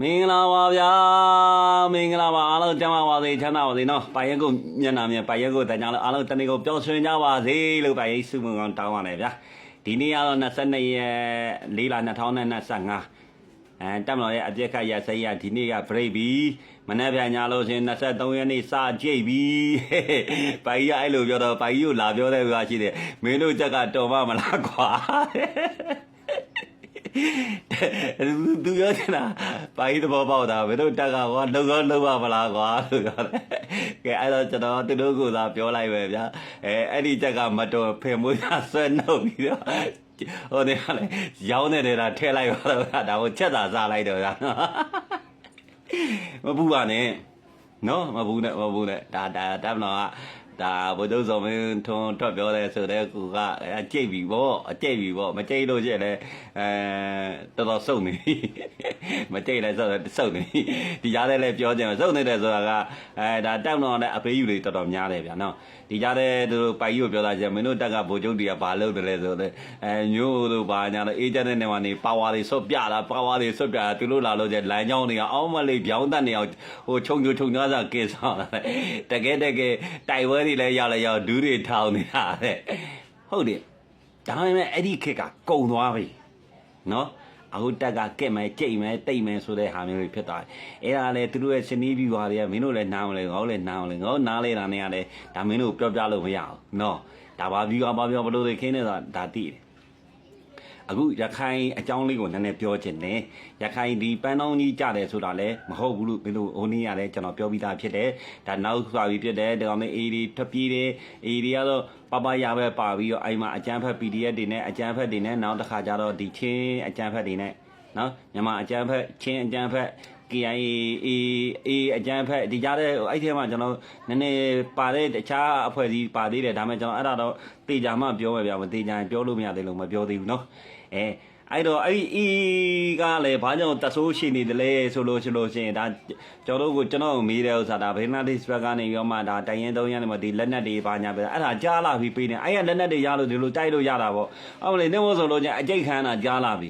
မင်္ဂလာပါဗျာမင်္ဂလာပါအားလုံးကျမ်းပါပါစေချမ်းသာပါစေနော်ပိုင်ရက်ကိုမျက်နှာမြင်ပိုင်ရက်ကိုတန်ကြလို့အားလုံးတနေ့ကိုပျော်ရွှင်ကြပါစေလို့ပိုင်ရက်စုမုံကောင်တောင်းပါတယ်ဗျာဒီနေ့ကတော့22ရက်4လ2025အဲတက်မတော်ရဲ့အပြက်ခတ်ရစိတ်ရဒီနေ့က break ပြီမနေ့ပြန်ညာလို့ရှင်23ရက်နေ့စကြိတ်ပြီပိုင်ရအဲ့လိုပြောတော့ပိုင်ကြီးကိုလာပြောတဲ့ကွာရှိတယ်မင်းတို့ချက်ကတော်မမလားကွာ သူပြောချင်တာပါကြီးသဘောပေါက်တာဘယ်တော့တက်ကကွာလုံကောလုံပါမလားကွာလို့ပြောတယ်ကဲအဲ့တော့ကျွန်တော်သူတို့ကသာပြောလိုက်ပဲဗျာအဲအဲ့ဒီချက်ကမတော်ဖင်မွေးတာဆွဲနှုတ်ပြီးတော့ဟိုနေကလည်းရောင်းနေတာထဲလိုက်ပါတော့ဗျာဒါကိုချက်တာစားလိုက်တော့ဗျာမပူပါနဲ့နော်မပူနဲ့မပူနဲ့ဒါဒါတပ်မတော်က ဒါဘုဒ္ဓဇော်မင်းထွန်းထွက်ပြောတယ်ဆိုတဲ့ကူကအကြိတ်ပြီပေါ့အကြိတ်ပြီပေါ့မကြိတ်လို့ရှိရင်လည်းအဲတော်တော်စုံနေမကြိတ်လည်းစုံစုံနေဒီကြားထဲလည်းပြောကြတယ်စုံနေတယ်ဆိုတာကအဲဒါတပ်မတော်နဲ့အပေးယူတွေတော်တော်များတယ်ဗျာနော်ဒီကြားထဲသူတို့ပိုက်ကြီးကိုပြောတာကျမင်းတို့တက်ကဗိုလ်ချုပ်တွေကဘာလုပ်တယ်လဲဆိုတော့အဲညို့တို့ဘာညာလဲအေဂျင့်တဲ့နေမှာနေပါဝါတွေဆွတ်ပြတာပါဝါတွေဆွတ်ပြတာသူတို့လာလို့ကျလမ်းကြောင်းတွေကအောင်းမလေးပြောင်းတတ်နေအောင်ဟိုခြုံခြုံခြုံသားစားကဲဆောင်လာတယ်တကယ်တကယ်တိုက်ပွဲတွေလည်းရောက်လည်းရောက်ဒူးတွေထောင်နေတာတဲ့ဟုတ်တယ်ဒါပေမဲ့အဲ့ဒီခေတ်ကကုံသွားပြီနော်အခုတက်ကကက်မယ်ကြိတ်မယ်တိတ်မယ်ဆိုတဲ့ဟာမျိုးတွေဖြစ်သွားတယ်။အဲ့ဒါလည်းသူတို့ရဲ့စနီးပြီးွားတွေကမင်းတို့လည်းနားမလဲငေါလည်းနားမလဲငေါနားလဲတာနဲ့ကလည်းဒါမင်းတို့ပြောပြလို့မရဘူး။နော်ဒါဘာပြီးွားဘာပြောဘလို့တွေခင်းနေတာဒါသိတယ်။ အခုရခိုင်အကြောင်းလေးကိုနည်းနည်းပြောချင်တယ်ရခိုင်ဒီပန်းတောင်းကြီးကြတယ်ဆိုတာလည်းမဟုတ်ဘူးလို့ဘယ်လိုဟိုနေ့ကလည်းကျွန်တော်ပြောပြီးသားဖြစ်တယ်ဒါနောက်စွာပြီးဖြစ်တယ်ဒီကောင်လေးအေးဒီထပ်ပြေးတယ်အေးဒီကတော့ပပရပဲပါပြီးတော့အိမ်မှာအကျန်းဖက် PDF တွေနဲ့အကျန်းဖက်တွေနဲ့နောက်တစ်ခါကျတော့ဒီချင်းအကျန်းဖက်တွေနဲ့နော်မြန်မာအကျန်းဖက်ချင်းအကျန်းဖက် KIA A A အကြမ်းဖက်ဒီကြားတဲ့အဲ့ထဲမှာကျွန်တော်နည်းနည်းပါတဲ့တခြားအဖွဲ့အစည်းပါသေးတယ်ဒါပေမဲ့ကျွန်တော်အဲ့ဒါတော့တေချာမှပြောမယ်ဗျာမတေချာရင်ပြောလို့မရသေးလို့မပြောသေးဘူးเนาะအဲအဲ့တော့အဲ့ဒီ E ကလည်းဘာကြောင့်တဆိုးရှိနေတယ်လဲဆိုလို့ရှိလို့ရှိရင်ဒါကျွန်တော်တို့ကိုကျွန်တော်မေးတဲ့ဥစ္စာဒါဘေနာဒိစဘက်ကနေပြီးတော့မှဒါတိုင်ရင်သုံးရနေမှာဒီလက်နက်တွေဘာညာပဲအဲ့ဒါကြားလာပြီးပေးနေအဲ့ရလက်နက်တွေရလို့ဒီလိုတိုက်လို့ရတာပေါ့ဟုတ်မလဲနေမို့ဆိုလို့ချင်းအကြိတ်ခံတာကြားလာပြီ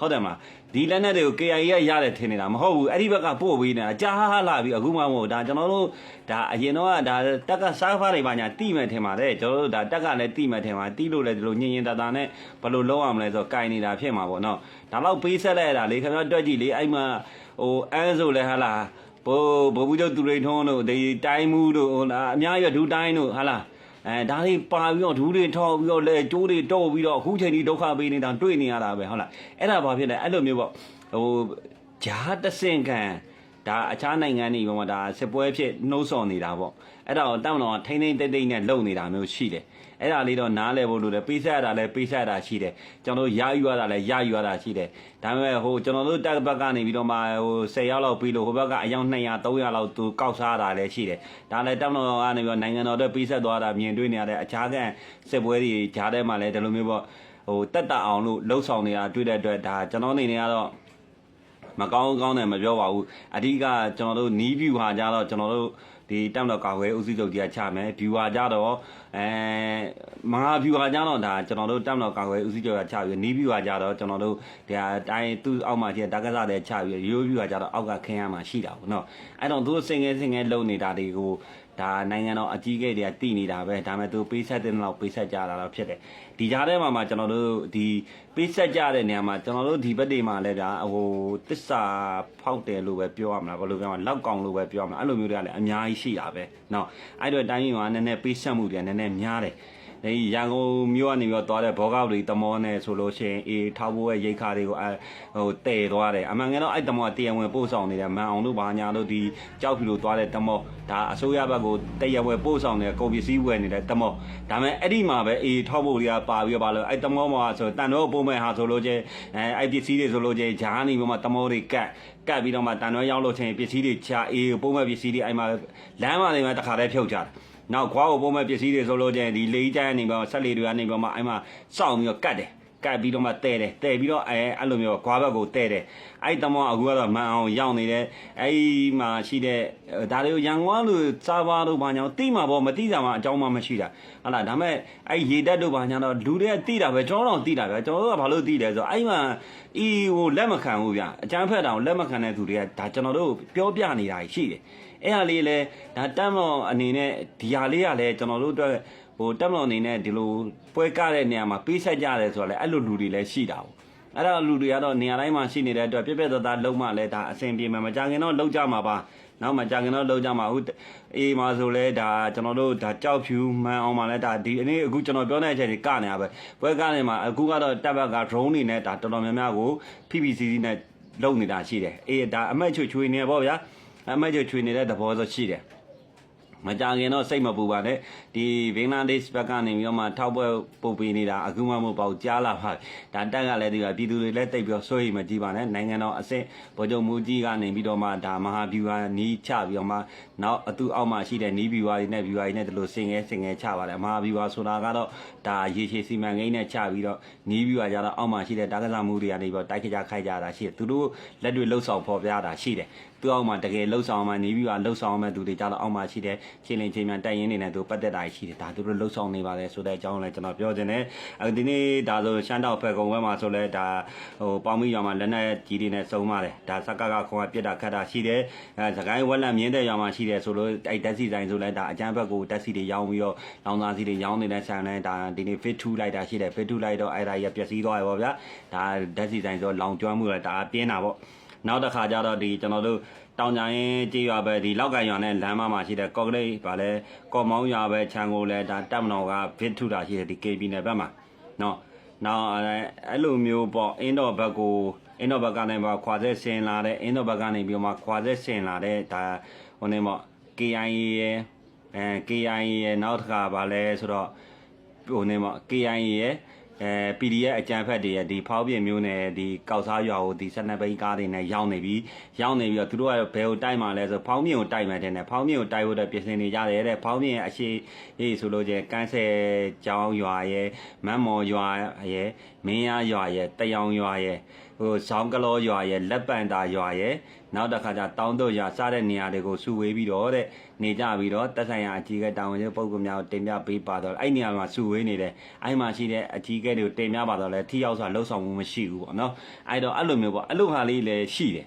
ဟုတ်တယ်မလားဒီလက်နက်တွေကို KIA ရရတယ်ထင်နေတာမဟုတ်ဘူးအဲ့ဒီဘက်ကပို့ပေးနေတာကြားလာပြီအခုမှမဟုတ်ဒါကျွန်တော်တို့ဒါအရင်တော့ဒါတက်ကစားဖားတွေပါညာတိမဲ့ထင်ပါတယ်ကျွန်တော်တို့ဒါတက်ကလည်းတိမဲ့ထင်ပါတိလို့လည်းဒီလိုညင်ရင်တတာနဲ့ဘယ်လိုလုပ်အောင်လဲဆိုတော့ကင်နေတာဖြစ်မှာပေါ့နော်ဒါတော့ပေးဆက်လိုက်ရတာလေခင်ဗျားတွက်ကြည့်လေအဲ့မှာဟိုအန်းဆိုလဲဟာလားဘိုးဘိုးဘူးတို့သူရိန်ထုံးတို့ဒီတိုင်းမှုတို့ဟိုလားအများကြီးဒူတိုင်းတို့ဟာလား အဲဒါလေးပါပြီးတော့ဒူးတွေထောက်ပြီးတော့လဲကျိုးတွေတော့ပြီးတော့အခုချိန်ဒီဒုက္ခပေးနေတာတွေ့နေရတာပဲဟုတ်လားအဲ့ဒါဘာဖြစ်လဲအဲ့လိုမျိုးပေါ့ဟိုဂျားတဆင့်ခံ ဒါအခြားနိုင်ငံတွေပေါ်မှာဒါစစ်ပွဲဖြစ်နှိုးဆော်နေတာပေါ့အဲ့ဒါကိုတောင်းတော့ထိမ့်ထိမ့်တိတ်တိတ်နဲ့လုံနေတာမျိုးရှိတယ်အဲ့ဒါလေးတော့နားလဲဖို့လို့လဲပေးဆက်ရတာလဲပေးဆက်ရတာရှိတယ်ကျွန်တော်တို့ရယူရတာလဲရယူရတာရှိတယ်ဒါပေမဲ့ဟိုကျွန်တော်တို့တက်ဘက်ကနေပြီးတော့မှဟို10ရောက်လောက်ပြီးလို့ဟိုဘက်ကအယောက်200 300လောက်သူကောက်စားတာလဲရှိတယ်ဒါလည်းတောင်းတော့ကနေပြီးတော့နိုင်ငံတော်အတွက်ပေးဆက်သွားတာမြင်တွေ့နေရတဲ့အခြားကစစ်ပွဲတွေဂျားထဲမှာလဲဒီလိုမျိုးပေါ့ဟိုတက်တာအောင်လို့လှုပ်ဆောင်နေတာတွေ့တဲ့အတွက်ဒါကျွန်တော်အနေနဲ့ကတော့ မကောင်းကောင်းနဲ့မပြောပါဘူးအဓိကကျွန်တော်တို့နီးဗျူဟာကြတော့ကျွန်တော်တို့ဒီတောင်တော့ကာဝဲဥစည်းချုပ်ကြီးကချမယ်ဗျူဟာကြတော့အဲမဟာဗျူဟာကြတော့ဒါကျွန်တော်တို့တောင်တော့ကာဝဲဥစည်းချုပ်ကချပြီးနီးဗျူဟာကြတော့ကျွန်တော်တို့ဒီဟာတိုင်းသူ့အောက်မှာရှိတဲ့တက္ကသတဲ့ချပြီးရိုးဗျူဟာကြတော့အောက်ကခင်းရမှာရှိတာပေါ့နော်အဲ့တော့သူတို့စင်ငယ်စင်ငယ်လုံနေတာတွေကို ဒါနိုင်ငံတော်အကြီးအကဲတွေကတည်နေတာပဲဒါပေမဲ့သူပေးဆက်တဲ့လောက်ပေးဆက်ကြတာတော့ဖြစ်တယ်ဒီကြားထဲမှာမှကျွန်တော်တို့ဒီပေးဆက်ကြတဲ့နေရာမှာကျွန်တော်တို့ဒီဘက်တွေမှာလည်းဗျာဟိုတစ္ဆာဖောက်တယ်လို့ပဲပြောရမလားဘယ်လိုပြောမလဲလောက်ကောင်လို့ပဲပြောရမလားအဲ့လိုမျိုးတွေကလည်းအများကြီးရှိတာပဲเนาะအဲ့တော့တိုင်းပြည်မှာနည်းနည်းပေးဆက်မှုတွေနည်းနည်းများတယ် ဒီရန်ကုန်မြို့ကနေပြီးတော့သွားတဲ့ဘောကောက်တွေတမောနဲ့ဆိုလို့ရှိရင်အေးထောက်ဖို့ရဲ့ရိတ်ခါတွေကိုအဲဟိုတည်သွားတယ်အမှန်ကန်တော့အဲ့တမောကတရားဝင်ပို့ဆောင်နေတယ်မန်အောင်တို့ဘာညာတို့ဒီကြောက်ဖြူလို့သွားတဲ့တမောဒါအစိုးရဘက်ကိုတရားဝင်ပို့ဆောင်နေတဲ့ကုန်ပစ္စည်းဝယ်နေတဲ့တမောဒါပေမဲ့အဲ့ဒီမှာပဲအေးထောက်ဖို့တွေကပါပြီးတော့ပါလို့အဲ့တမောမှာဆိုတန်တော့ပုံမဲ့ဟာဆိုလို့ချင်းအဲအဲ့ပစ္စည်းတွေဆိုလို့ချင်းဂျားနေပြီးမှတမောတွေကတ်ကတ်ပြီးတော့မှတန်တော့ရောက်လို့ချင်းပစ္စည်းတွေချအေးပုံမဲ့ပစ္စည်းတွေအဲ့မှာလမ်းမှာနေမှာတခါတည်းဖြုတ်ကြတယ် နောက်ခွားကိုပုံမဲ့ပစ္စည်းတွေဆိုလို့ချင်းဒီလေးကျန်းနေပါဆက်လီတွေကနေပါမှအဲ့မှာစောင့်ပြီးတော့ကတ်တယ် ကတ်ပြီးတော့မှတဲ့တယ်တဲ့ပြီးတော့အဲအဲ့လိုမျိုးခွာဘက်ကိုတဲ့တယ်အဲ့တမောအခုကတော့မန်အောင်ရောက်နေတယ်အဲ့မှာရှိတဲ့ဒါတွေကိုရန်ကုန်လူစားပါတို့ဘာညာတိမှာပေါ့မတိကြမှာအကြောင်းမှမရှိတာဟုတ်လားဒါမဲ့အဲ့ရေတက်တို့ဘာညာတော့လူတွေကတိတာပဲကျွန်တော်တို့တိတာပဲကျွန်တော်တို့ကဘာလို့တိလဲဆိုတော့အဲ့မှာအီဟိုလက်မခံဘူးဗျအကျန်းဖက်တောင်လက်မခံတဲ့သူတွေကဒါကျွန်တော်တို့ပြောပြနေတာရှိတယ်အဲ့ဟာလေးလဲဒါတက်မော်အနေနဲ့ဒီဟာလေးကလည်းကျွန်တော်တို့အတွက် ဟိုတက်မော်အနေနဲ့ဒီလိုပွဲကားတဲ့နေရာမှာပေးဆက်ကြတယ်ဆိုတော့လေအဲ့လိုလူတွေလည်းရှိတာအဲ့တော့လူတွေကတော့နေရာတိုင်းမှာရှိနေတဲ့အတွက်ပြက်ပြက်သားသားလုံးမလဲဒါအဆင်ပြေမှာမကြခင်တော့လုံးကြမှာပါနောက်မကြခင်တော့လုံးကြမှာဟုတ်အေးမှာဆိုလဲဒါကျွန်တော်တို့ဒါကြောက်ဖြူမှန်အောင်မှာလဲဒါဒီနေ့အခုကျွန်တော်ပြောတဲ့အချိန်ကြီးကနေရပဲပွဲကနေမှာအခုကတော့တပ်ဘက်က drone နေနဲ့ဒါတော်တော်များများကို PPCC နဲ့လုံနေတာရှိတယ်အေးဒါအမက်ချွေချွေနေပေါ့ဗျာအမက်ချွေချွေနေတဲ့သဘောဆိုရှိတယ် မကြခင်တော့စိတ်မပူပါနဲ့ဒီဘင်္ဂလားဒေ့ရှ်ဘက်ကနေပြီးတော့မှထောက်ပွဲပုတ်ပေးနေတာအခုမှမဟုတ်ပါဘူးကြားလာပါဒါတက်ကလည်းဒီပါပြည်သူတွေလည်းတိတ်ပြီးတော့စိုးရိမ်မကြည့်ပါနဲ့နိုင်ငံတော်အဆင့်ဗိုလ်ချုပ်မူကြီးကနေပြီးတော့မှဒါမဟာဗျူဟာနီးချပြီးတော့မှနောက်အတူအောက်မှာရှိတဲ့နီးဗျူဟာတွေနဲ့ဗျူဟာတွေနဲ့ဒီလိုစင်ငယ်စင်ငယ်ချပါတယ်မဟာဗျူဟာဆိုတာကတော့ဒါရေရှည်စီမံကိန်းနဲ့ချပြီးတော့နီးဗျူဟာကြတော့အောက်မှာရှိတဲ့တာကစားမှုတွေကနေပြီးတော့တိုက်ခကြခိုက်ကြတာရှိတယ်သူတို့လက်တွေလှုပ်ဆောင်ဖော်ပြတာရှိတယ်သူ့အောက်မှာတကယ်လှုပ်ဆောင်မှနေပြီးတော့လှုပ်ဆောင်မဲ့သူတွေကြတော့အောက်မှာရှိတဲ့ချင်းလင်းချင်းမြန်တိုက်ရင်နေနဲ့သူပတ်သက်တာရှိတယ်ဒါသူတို့လှုပ်ဆောင်နေပါတယ်ဆိုတဲ့အကြောင်းလည်းကျွန်တော်ပြောချင်တယ်အဲဒီနေ့ဒါဆိုရှမ်းတောက်ဖက်ကုံဘက်မှာဆိုလဲဒါဟိုပေါင်းမိရွာမှာလက်နက်ကြီးတွေနဲ့စုံပါတယ်ဒါစက်ကကခေါ်ပြစ်တာခတ်တာရှိတယ်အဲစကိုင်းဝက်လက်မြင်းတဲ့ရွာမှာရှိတယ်ဆိုလို့အဲတက်စီဆိုင်ဆိုလဲဒါအကျန်းဘက်ကိုတက်စီတွေရောင်းပြီးတော့လောင်စာစီတွေရောင်းနေတဲ့ဆန်လဲဒါဒီနေ့ fit 2လိုက်တာရှိတယ် fit 2လိုက်တော့အဲ့ဒါကြီးပျက်စီးသွားရပါဗျာဒါတက်စီဆိုင်ဆိုလောင်ကျွမ်းမှုလဲဒါပြင်းတာပေါ့ နောက်တစ်ခါကျတော့ဒီကျွန်တော်တို့တောင်ကြရင်ကြေးရွာပဲဒီလောက်ကန်ရွာနဲ့လမ်းမမှာရှိတဲ့ကော့ကလေးဗာလဲကော်မောင်းရွာပဲခြံကိုလဲဒါတက်မတော်ကဗစ်ထုတာရှိတယ်ဒီ KB နယ်ဘက်မှာနော်နောက်အဲ့လိုမျိုးပေါ့အင်းတော်ဘက်ကိုအင်းတော်ဘက်ကနေပါခွာဆက်ဆင်လာတဲ့အင်းတော်ဘက်ကနေပြီးတော့မှခွာဆက်ဆင်လာတဲ့ဒါဟိုနေပေါ့ KIA ရဲ့အဲ KIA ရဲ့နောက်တစ်ခါဗာလဲဆိုတော့ဟိုနေပေါ့ KIA ရဲ့ အဲ PDF အကြံဖက်တွေရဲ့ဒီဖောက်ပြင်းမျိုးနဲ့ဒီကောက်စားရွာကိုဒီ12ဘိန်းကားတွေနဲ့ရောက်နေပြီရောက်နေပြီးတော့သူတို့ကဘယ်ကိုတိုက်မှာလဲဆိုဖောင်းမြင့်ကိုတိုက်မှတဲ့နဲ့ဖောင်းမြင့်ကိုတိုက်ဖို့အတွက်ပြင်ဆင်နေကြတယ်တဲ့ဖောင်းမြင့်ရဲ့အရှိရေးဆိုလို့ချင်းကန်းဆယ်ကျောင်းရွာရဲ့မန်းမော်ရွာရဲ့မင်းရရွာရဲ့တယောင်ရွာရဲ့ ဟိုဇောင်းကလောရွာရဲ့လက်ပံတာရွာရဲ့နောက်တစ်ခါကျတောင်းတို့ရွာစတဲ့နေရာတွေကိုစုဝေးပြီးတော့တဲ့နေကြပြီးတော့တက်ဆိုင်ရာအကြီးကဲတာဝန်ကျပုံကများကိုတင်ပြပေးပါတော့အဲ့နေရာမှာစုဝေးနေတယ်အဲ့မှာရှိတဲ့အကြီးကဲတွေကိုတင်ပြပါတော့လဲထိရောက်စွာလှုပ်ဆောင်မှုမရှိဘူးပေါ့နော်အဲ့တော့အဲ့လိုမျိုးပေါ့အဲ့လိုဟာလေးလည်းရှိတယ်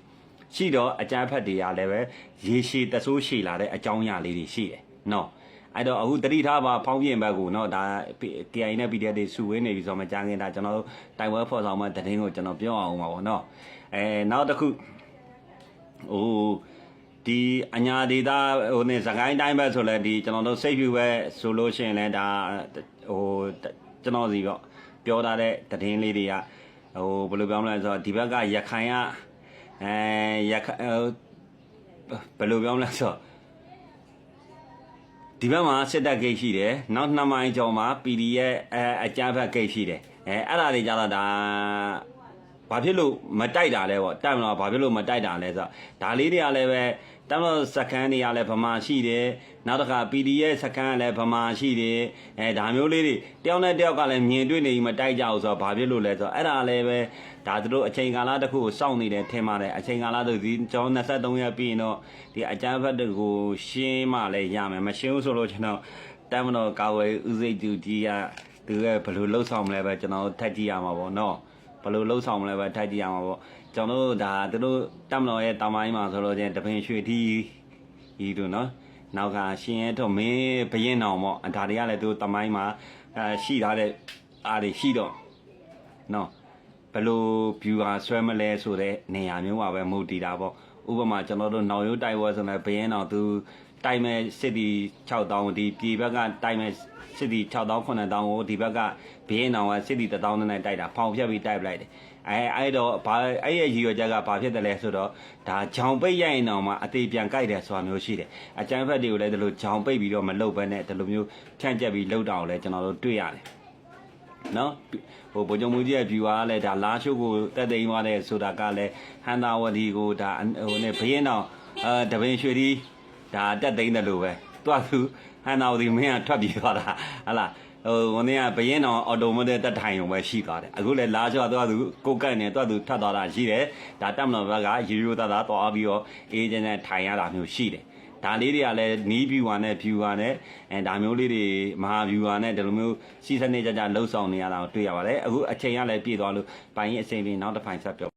ရှိတော့အကြမ်းဖက်တွေကလည်းပဲရေရှည်တဆိုးရှည်လာတဲ့အကြောင်းအရာလေးတွေရှိတယ်နော် အဲ့တော့အခုတတိထားပါဖောင်းပြင်းဘက်ကိုเนาะဒါ KI နဲ့ PDF တွေစုဝေးနေပြီဆိုတော့မကြခင်ဒါကျွန်တော်တို့တိုင်ဝဲဖော်ဆောင်မဲ့တရင်ကိုကျွန်တော်ပြောအောင်ပါဗောเนาะအဲနောက်တစ်ခုဟိုဒီအညာဒေတာဟိုနေစကိုင်းတိုင်းဘက်ဆိုလဲဒီကျွန်တော်တို့စိတ်ဖြူပဲဆိုလို့ရှိရင်လဲဒါဟိုကျွန်တော်စီပေါ့ပြောထားတဲ့တရင်လေးတွေကဟိုဘယ်လိုပြောမလဲဆိုတော့ဒီဘက်ကရခိုင်ကအဲရခိုင်ဘယ်လိုပြောမလဲဆိုတော့ ဒီဘက်မှာစစ်တပ်ဂိတ်ရှိတယ်နောက်နှစ်မိုင်ကျော်မှာ PDF အဲအကြမ်းဖက်ဂိတ်ရှိတယ်အဲအဲ့ဒါတွေကြတော့ဒါဘာဖြစ်လို့မတိုက်တာလဲပေါ့တိုက်မလို့ဘာဖြစ်လို့မတိုက်တာလဲဆိုတော့ဒါလေးတွေကလည်းပဲ တမ်းလို့စကန်တွေကလည်းဗမာရှိတယ်နောက်တစ်ခါ PDF စကန်ကလည်းဗမာရှိတယ်အဲဒါမျိုးလေးတွေတယောက်နဲ့တယောက်ကလည်းမြင်တွေ့နေပြီးမတိုက်ကြဘူးဆိုတော့ဘာဖြစ်လို့လဲဆိုတော့အဲ့ဒါလည်းပဲဒါသူတို့အချိန်ကာလတစ်ခုကိုစောင့်နေတယ်ထင်ပါတယ်အချိန်ကာလတို့ဒီကျောင်း23ရက်ပြီးရင်တော့ဒီအကြမ်းဖက်တွေကိုရှင်းမှလည်းရမယ်မရှင်းဘူးဆိုလို့ကျွန်တော်တမ်းမတော်ကာဝယ်ဦးစိတ်သူကြီးကသူကဘယ်လိုလှုပ်ဆောင်မလဲပဲကျွန်တော်ထက်ကြည့်ရမှာပေါ့နော်ဘယ်လိုလှုပ်ဆောင်မလဲပဲထက်ကြည့်ရမှာပေါ့ ကျွန်တော်တို့ဒါသူတို့တမ်းမတော်ရဲ့တာမိုင်းမှာဆိုလို့ချင်းတပင်ရွှေထီးဤတို့နော်နောက်ကရှင်ရဲတော့မင်းဘရင်အောင်ပေါ့ဒါတွေကလည်းသူတမိုင်းမှာအဲရှိထားတဲ့အားတွေရှိတော့နော်ဘယ်လို viewer ဆွဲမလဲဆိုတဲ့နေရာမျိုးပါပဲမူတည်တာပေါ့ ဥပမာကျွန်တော်တို့နောင်ရိုးတိုက်ဝဲဆိုရင်ဘယင်းအောင်သူတိုက်မဲ့စစ်တီ6000ဒီပြည်ဘက်ကတိုက်မဲ့စစ်တီ6000 9000ကိုဒီဘက်ကဘယင်းအောင်ကစစ်တီ1000နဲ့တိုက်တာဖောင်ဖြတ်ပြီးတိုက်ပလိုက်တယ်အဲအဲ့တော့ဘာအဲ့ရဲ့ရည်ရွယ်ချက်ကဘာဖြစ်တယ်လဲဆိုတော့ဒါဂျောင်ပိတ်ရရင်တော့မှအသေးပြန်ကြိုက်တယ်ဆိုတာမျိုးရှိတယ်အကျန်းဖက်တွေကိုလည်းဒီလိုဂျောင်ပိတ်ပြီးတော့မလုတ်ဘဲနဲ့ဒီလိုမျိုးဖြန့်ကျက်ပြီးလုတ်တာကိုလည်းကျွန်တော်တို့တွေ့ရတယ် နော်ဟိုဗိုလ်ချုပ်မူကြီးရဲ့ viewer ကလည်းဒါလာရှိုးကိုတက်သိမ်းသွားတယ်ဆိုတာကလည်းဟန်သာဝတီကိုဒါဟိုနဲ့ဘရင်တော်အဲတပင်ရွှေဒီဒါတက်သိမ်းတယ်လို့ပဲသူကသူဟန်သာဝတီမင်းကထွက်ပြေးသွားတာဟဟလားဟိုဝန်နေကဘရင်တော်အော်တိုမိုတဲ့တက်ထိုင်ုံပဲရှိသွားတယ်အခုလည်းလာချောတော့သူကိုကန့်နေတော့သူထပ်သွားတာရှိတယ်ဒါတက်မတော်ဘက်ကရီရိုသားသားသွားပြီးတော့အေဂျင့်နဲ့ထိုင်ရတာမျိုးရှိတယ် ဒါလေးတွေကလည်းနီး viewer နဲ့ viewer နဲ့အဲဒါမျိုးလေးတွေမဟာ viewer နဲ့ဒီလိုမျိုးစီစနစ်ကြကြလှုပ်ဆောင်နေရတာကိုတွေ့ရပါတယ်အခုအချိန်ကလည်းပြည့်သွားလို့ပိုင်းရင်အချိန်ပြင်းနောက်တစ်ပိုင်းဆက်ပြော